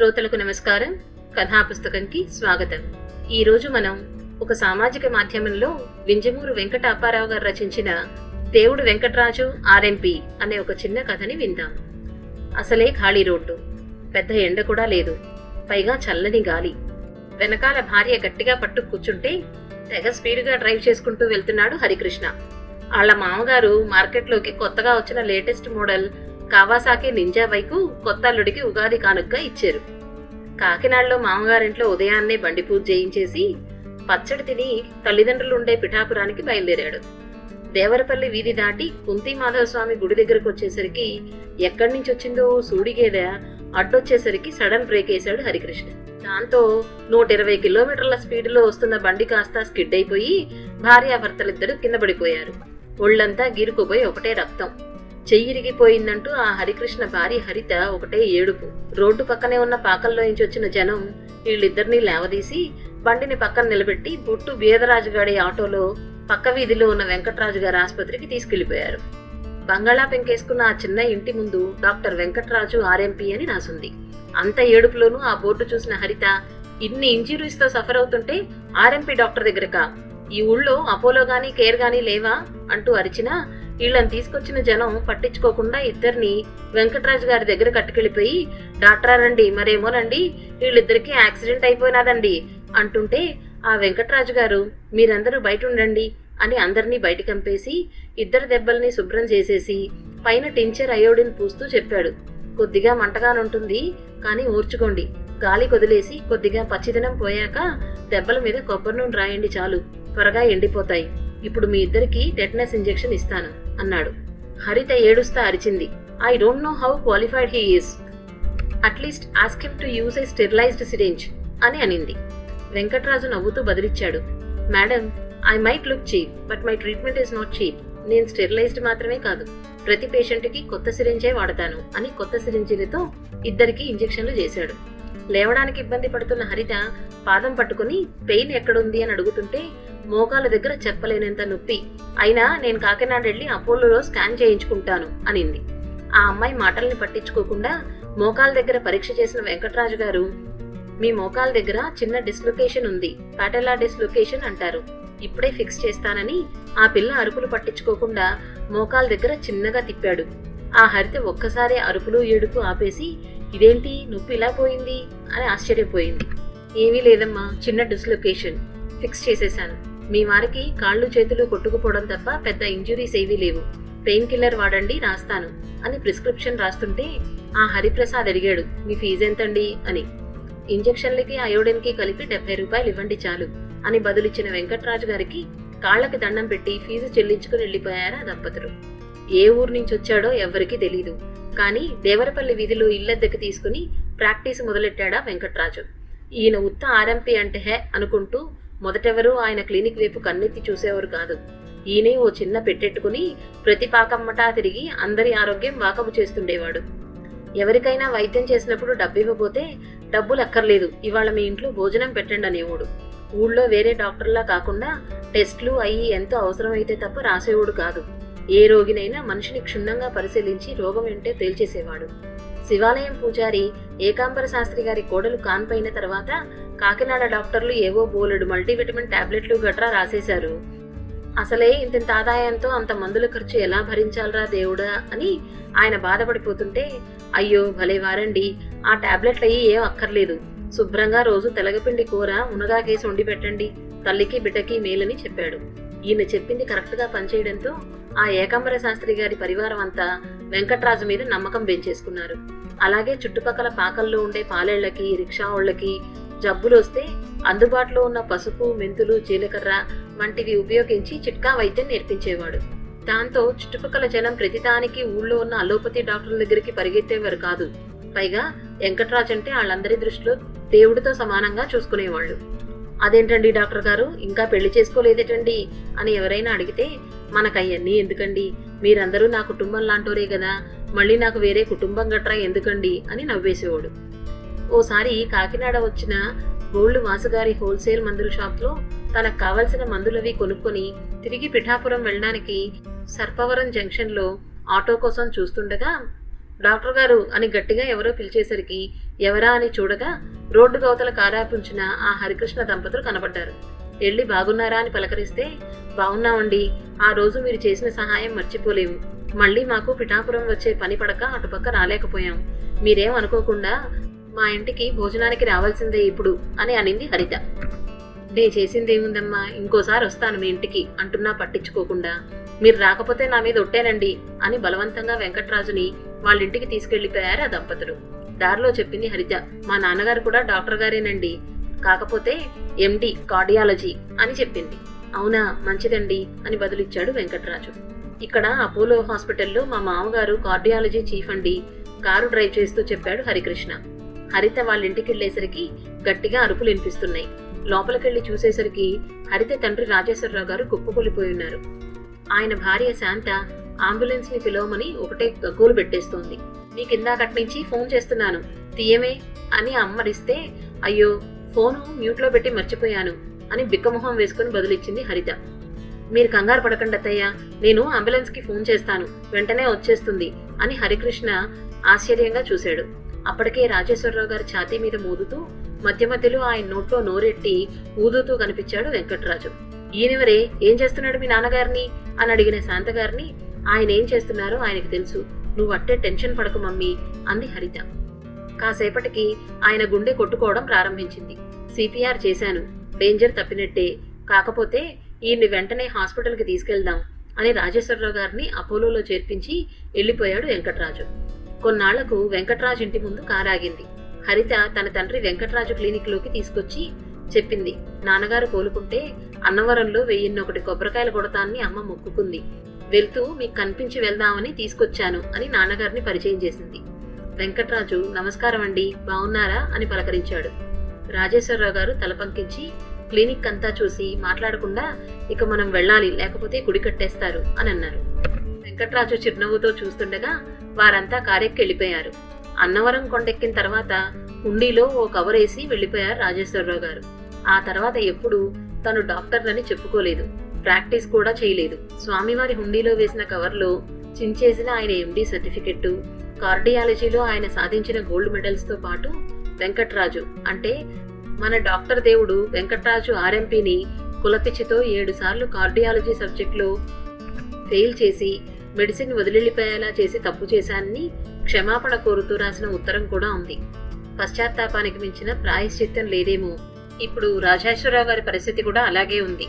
శ్రోతలకు నమస్కారం. కథా పుస్తకంకి స్వాగతం. ఈ రోజు మనం ఒక సామాజిక మాధ్యమంలో వింజమూరు వెంకట అప్పారావు గారు రచించిన దేవుడు వెంకటరాజు ఆర్ఎంపి అనే ఒక చిన్న కథని విందాం. అసలే ఖాళీ రోడ్డు. పెద్ద ఎండ కూడా లేదు. పైగా చల్లని గాలి. వెనకాల భార్య గట్టిగా పట్టు కూర్చుంటే తెగ స్పీడ్గా డ్రైవ్ చేసుకుంటూ వెళ్తున్నాడు హరికృష్ణ. వాళ్ళ మామగారు మార్కెట్లోకి కొత్తగా వచ్చిన latest model Kawasaki Ninja bike కొత్త అల్లుడికి ఉగాది కానుక ఇచ్చారు. కాకినాడలో మామగారింట్లో ఉదయాన్నే బండి పూజ చేయించేసి పచ్చడి తిని తల్లిదండ్రులు ఉండే పిఠాపురానికి బయలుదేరాడు. దేవరపల్లి వీధి దాటి కుంతి మాధవస్వామి గుడి దగ్గరకు వచ్చేసరికి ఎక్కడి నుంచి వచ్చిందో సూడిగేద అడ్డొచ్చేసరికి సడన్ బ్రేక్ వేశాడు హరికృష్ణ. దాంతో నూట ఇరవై కిలోమీటర్ల స్పీడ్లో వస్తున్న బండి కాస్త స్కిడ్ అయిపోయి భార్యాభర్తలిద్దరూ కింద పడిపోయారు. ఒళ్ళంతా గీరుకుపోయి ఒకటే రక్తం. చెయ్యిరిగిపోయిందంటూ ఆ హరికృష్ణ భార్య హరిత ఒకటే ఏడుపు. రోడ్డు పక్కనే ఉన్న పాకల్లో నుంచి వచ్చిన జనం వీళ్ళిద్దరినీ లేవదీసి బండిని పక్కన నిలబెట్టి బొట్టు బీదరాజుగాడి ఆటోలో పక్క వీధిలో ఉన్న వెంకట్రాజు గారి ఆసుపత్రికి తీసుకెళ్ళిపోయారు బంగాళా పెంకేసుకున్న ఆ చిన్న ఇంటి ముందు డాక్టర్ వెంకట్రాజు ఆర్ఎంపీ అని రాసుంది. అంత ఏడుపులోనూ ఆ బోర్డు చూసిన హరిత ఇన్ని ఇంజురీస్తో సఫర్ అవుతుంటే ఆర్ఎంపీ డాక్టర్ దగ్గరకా? ఈ ఊళ్ళో అపోలో గానీ కేర్ గానీ లేవా? అంటూ అరిచినా వీళ్ళని తీసుకొచ్చిన జనం పట్టించుకోకుండా ఇద్దరిని వెంకటరాజు గారి దగ్గర కట్టుకెళ్ళిపోయి డాక్టరారండి మరేమోనండి వీళ్ళిద్దరికీ యాక్సిడెంట్ అయిపోయినాదండి అంటుంటే ఆ వెంకటరాజు గారు మీరందరూ బయట ఉండండి అని అందరినీ బయట కంపేసి ఇద్దరు దెబ్బల్ని శుభ్రం చేసేసి పైన టించర్ అయోడిన్ పూస్తూ చెప్పాడు. కొద్దిగా మంటగానుంటుంది కానీ ఊర్చుకోండి. గాలి కొదిలేసి కొద్దిగా పచ్చిదనం పోయాక దెబ్బల మీద కొబ్బరి నూనె రాయండి చాలు త్వరగా ఎండిపోతాయి. ఇప్పుడు మీ ఇద్దరికి టెటనస్ ఇంజెక్షన్ ఇస్తాను. అన్నాడు. హరిత ఏడుస్తా అరిచింది. I don't know how qualified he is at least ask him to use a sterilised syringe అని అనింది. వెంకట్రాజు నవ్వుతూ బదిలిచ్చాడు. Madam I might look cheap but my treatment is not cheap నేను స్టెరిలైజ్డ్ మాత్రమే కాదు. ప్రతి పేషెంట్కి కొత్త సిరింజే వాడతాను అని కొత్త సిరింజీలతో ఇద్దరికి ఇంజెక్షన్లు చేశాడు. లేవడానికి ఇబ్బంది పడుతున్న హరిత పాదం పట్టుకుని పెయిన్ ఎక్కడుంది అని అడుగుతుంటే మోకాల దగ్గర చెప్పలేనంత నొప్పి. అయినా నేను కాకినాడ వెళ్ళి అపోలోలో స్కాన్ చేయించుకుంటాను అనింది. ఆ అమ్మాయి మాటల్ని పట్టించుకోకుండా మోకాల దగ్గర పరీక్ష చేసిన వెంకట్రాజు గారు మీ మోకాల దగ్గర చిన్న డిస్లొకేషన్ ఉంది పాటెలా డిస్లొకేషన్ అంటారు. ఇప్పుడే ఫిక్స్ చేస్తానని ఆ పిల్ల అరుపులు పట్టించుకోకుండా మోకాల దగ్గర చిన్నగా తిప్పాడు. ఆ హరిత ఒక్కసారి అరుపులు ఏడుపు ఆపేసి ఇదేంటి? నొప్పి ఇలా పోయింది? అని ఆశ్చర్యపోయింది. ఏమీ లేదమ్మా చిన్న డిస్లొకేషన్. ఫిక్స్ చేసేశాను. మీ వారికి కాళ్ళు చేతులు కొట్టుకుపోవడం తప్ప పెద్ద ఇంజురీస్ ఏవీ లేవు. పెయిన్ కిల్లర్ వాడండి రాస్తాను అని ప్రిస్క్రిప్షన్ రాస్తుంటే ఆ హరిప్రసాద్ అడిగాడు మీ ఫీజు ఎంతండి? అని. ఇంజెక్షన్లకి అయోడిన్కి కలిపి డెబ్బై రూపాయలు ఇవ్వండి చాలు అని బదులిచ్చిన వెంకట్రాజు గారికి కాళ్ళకి దండం పెట్టి ఫీజు చెల్లించుకుని వెళ్ళిపోయారు ఆ దంపతులు. ఏ ఊరు నుంచి వచ్చాడో ఎవ్వరికీ తెలీదు. కానీ దేవరపల్లి వీధిలో ఇల్లద్దెకి తీసుకుని ప్రాక్టీస్ మొదలెట్టాడా వెంకట్రాజు. ఈయన ఉత్త ఆర్ఎంపీ అంటే హే అనుకుంటూ మొదటెవరూ ఆయన క్లినిక్ వైపు కన్నెత్తి చూసేవారు కాదు. ఈయనే ఓ చిన్న పెట్టెట్టుకుని ప్రతి పాకమ్మటా తిరిగి అందరి ఆరోగ్యం వాకపు చేస్తుండేవాడు. ఎవరికైనా వైద్యం చేసినప్పుడు డబ్బు ఇవ్వబోతే డబ్బులు అక్కర్లేదు ఇవాళ మీ ఇంట్లో భోజనం పెట్టండి అనేవాడు. ఊళ్ళో వేరే డాక్టర్లా కాకుండా టెస్ట్లు అయ్యి ఎంతో అవసరమైతే తప్ప రాసేవాడు కాదు. ఏ రోగినైనా మనిషిని క్షుణ్ణంగా పరిశీలించి రోగం ఏంటో తేల్చేసేవాడు. శివాలయం పూజారి ఏకాంబర శాస్త్రి గారి కోడలు కాన్పైన తర్వాత కాకినాడ డాక్టర్లు ఏవో బోలెడు మల్టీవిటమిన్ టాబ్లెట్లు గట్రా రాసేశారు. అసలే ఇంత ఆదాయంతో అంత మందుల ఖర్చు ఎలా భరించాలరా దేవుడా అని ఆయన బాధపడిపోతుంటే అయ్యో భలే వారండి ఆ టాబ్లెట్లు అయ్యి ఏం అక్కర్లేదు. శుభ్రంగా రోజు తెలగపిండి కూర మునగాకేసి వండి పెట్టండి తల్లికి బిడ్డకి మేలని చెప్పాడు. ఈయన చెప్పింది కరెక్ట్గా పనిచేయడంతో ఆ ఏకాంబర శాస్త్రి గారి పరివారం అంతా వెంకట్రాజు మీద నమ్మకం పెంచేసుకున్నారు. అలాగే చుట్టుపక్కల పాకల్లో ఉండే పాలేళ్ళకి రిక్షావాళ్ళకి జబ్బులు వస్తే అందుబాటులో ఉన్న పసుపు మెంతులు జీలకర్ర వంటివి ఉపయోగించి చిట్కా వైద్యం నేర్పించేవాడు. దాంతో చుట్టుపక్కల జనం ప్రతిదానికి ఊళ్ళో ఉన్న అలోపతి డాక్టర్ల దగ్గరికి పరిగెత్తేవారు కాదు. పైగా వెంకట్రాజ్ అంటే వాళ్ళందరి దృష్టిలో దేవుడితో సమానంగా చూసుకునేవాళ్ళు. అదేంటండి డాక్టర్ గారు? ఇంకా పెళ్ళి చేసుకోలేదేటండి? అని ఎవరైనా అడిగితే మనకయ్యన్నీ ఎందుకండి? మీరందరూ నా కుటుంబం లాంటోరే కదా మళ్ళీ నాకు వేరే కుటుంబం గట్రా ఎందుకండి? అని నవ్వేసేవాడు. ఓసారి కాకినాడ వచ్చిన గోల్డ్ వాసుగారి హోల్సేల్ మందుల షాప్లో తనకు కావలసిన మందులవి కొనుక్కొని తిరిగి పిఠాపురం వెళ్ళడానికి సర్పవరం జంక్షన్లో ఆటో కోసం చూస్తుండగా డాక్టర్ గారు అని గట్టిగా ఎవరో పిలిచేసరికి ఎవరా అని చూడగా రోడ్డు గవతల కారాపుంచిన ఆ హరికృష్ణ దంపతులు కనబడ్డారు. వెళ్ళి బాగున్నారా? అని పలకరిస్తే బాగున్నామండి. ఆ రోజు మీరు చేసిన సహాయం మర్చిపోలేము. మళ్ళీ మాకు పిఠాపురం వచ్చే పని పడక అటుపక్క రాలేకపోయాం. మీరేం అనుకోకుండా మా ఇంటికి భోజనానికి రావాల్సిందే ఇప్పుడు అని అనింది హరిత. నే చేసిందేముందమ్మా? ఇంకోసారి వస్తాను మీ ఇంటికి అంటున్నా పట్టించుకోకుండా. మీరు రాకపోతే నా మీద ఒట్టేనండి అని బలవంతంగా వెంకట్రాజుని వాళ్ళ ఇంటికి తీసుకెళ్ళిపోయారు ఆ దంపతులు. దారిలో చెప్పింది హరిత మా నాన్నగారు కూడా డాక్టర్ గారేనండి. కాకపోతే ఎండి కార్డియాలజీ అని చెప్పింది. అవునా మంచిదండి అని బదులిచ్చాడు వెంకటరాజు. ఇక్కడ అపోలో హాస్పిటల్లో మా మామగారు కార్డియాలజీ చీఫ్ అండి. కారు డ్రైవ్ చేస్తూ చెప్పాడు హరికృష్ణ. హరిత వాళ్ళ వెళ్ళేసరికి గట్టిగా అరుపులు వినిపిస్తున్నాయి. లోపలికెళ్ళి చూసేసరికి హరిత తండ్రి రాజేశ్వరరావు గారు కుప్పకూలిపోయి ఉన్నారు ఆయన భార్య శాంత అంబులెన్స్ని పిలవమని ఒకటే గగ్గోలు పెట్టేస్తోంది. నీకు ఇందాకటి నుంచి ఫోన్ చేస్తున్నాను. తీయమే అని అమ్మరిస్తే అయ్యో ఫోను మ్యూట్లో పెట్టి మర్చిపోయాను అని బిక్కమొహం వేసుకుని బదులిచ్చింది హరిత. మీరు కంగారు పడకండి అత్తయ్య నేను అంబులెన్స్కి ఫోన్ చేస్తాను వెంటనే వచ్చేస్తుంది అని హరికృష్ణ ఆశ్చర్యంగా చూశాడు. అప్పటికే రాజేశ్వరరావు గారి ఛాతీ మీద మోదుతూ మధ్య మధ్యలో ఆయన నోట్లో నోరెట్టి ఊదుతూ కనిపించాడు వెంకట్రాజు. ఈయనవరే ఏం చేస్తున్నాడు మీ నాన్నగారిని? అని అడిగిన శాంతగారిని ఆయన ఏం చేస్తున్నారో ఆయనకు తెలుసు. నువ్వు అట్టే టెన్షన్ పడకు మమ్మీ అంది హరిత. కాసేపటికి ఆయన గుండె కొట్టుకోవడం ప్రారంభించింది. సిపిఆర్ చేశాను. డేంజర్ తప్పినట్టే. కాకపోతే ఈయన్ని వెంటనే హాస్పిటల్కి తీసుకెళ్దాం అని రాజేశ్వరరావు గారిని అపోలోలో చేర్పించి వెళ్ళిపోయాడు వెంకట్రాజు. కొన్నాళ్ళకు వెంకట్రాజు ఇంటి ముందు కారాగింది. హరిత తన తండ్రి వెంకట్రాజు క్లినిక్లోకి తీసుకొచ్చి చెప్పింది. నాన్నగారు కోలుకుంటే అన్నవరంలో వెయ్యిన్నొకటి కొబ్బరికాయలు కొడతానని అమ్మ మొక్కుకుంది. వెళ్తూ మీకు కనిపించి వెళ్దామని తీసుకొచ్చాను అని నాన్నగారిని పరిచయం చేసింది. వెంకట్రాజు నమస్కారం అండి బాగున్నారా అని పలకరించాడు. రాజేశ్వరరావు గారు తలపంకించి క్లినిక్ అంతా చూసి మాట్లాడకుండా ఇక మనం వెళ్ళాలి లేకపోతే గుడి కట్టేస్తారు అని అన్నారు. వెంకట్రాజు చిరునవ్వుతో చూస్తుండగా వారంతా కారెక్కి వెళ్ళిపోయారు. అన్నవరం కొండెక్కిన తర్వాత హుండీలో ఓ కవర్ వేసి వెళ్ళిపోయారు రాజేశ్వరరావు గారు. ఆ తర్వాత ఎప్పుడు తను డాక్టర్లని చెప్పుకోలేదు. ప్రాక్టీస్ కూడా చేయలేదు. స్వామివారి హుండీలో వేసిన కవర్లో చించేసిన ఆయన ఎండి సర్టిఫికెట్టు కార్డియాలజీలో ఆయన సాధించిన గోల్డ్ మెడల్స్తో పాటు వెంకట్రాజు. అంటే మన డాక్టర్ దేవుడు వెంకట్రాజు ఆర్ఎంపీని కులపిచ్చితో ఏడుసార్లు కార్డియాలజీ సబ్జెక్టులో ఫెయిల్ చేసి మెడిసిన్ వదిలిపోయేలా చేసి తప్పు చేశానని క్షమాపణ కోరుతూ రాసిన ఉత్తరం కూడా ఉంది. పశ్చాత్తాపానికి మించిన ప్రాయశ్చిత్తం లేదేమో. ఇప్పుడు రాజేశ్వరరావు గారి పరిస్థితి కూడా అలాగే ఉంది.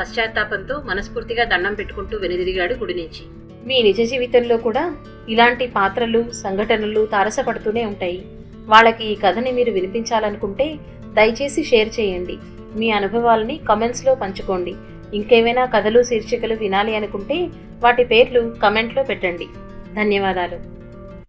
పశ్చాత్తాపంతో మనస్ఫూర్తిగా దండం పెట్టుకుంటూ వెనుదిరిగాడు గుడి నుంచి మీ నిజ జీవితంలో కూడా ఇలాంటి పాత్రలు సంఘటనలు తారసపడుతూనే ఉంటాయి. వాళ్ళకి ఈ కథని మీరు వినిపించాలనుకుంటే దయచేసి షేర్ చేయండి. మీ అనుభవాలని కమెంట్స్లో పంచుకోండి. ఇంకేమైనా కథలు శీర్షికలు వినాలి అనుకుంటే వాటి పేర్లు కమెంట్లో పెట్టండి. ధన్యవాదాలు.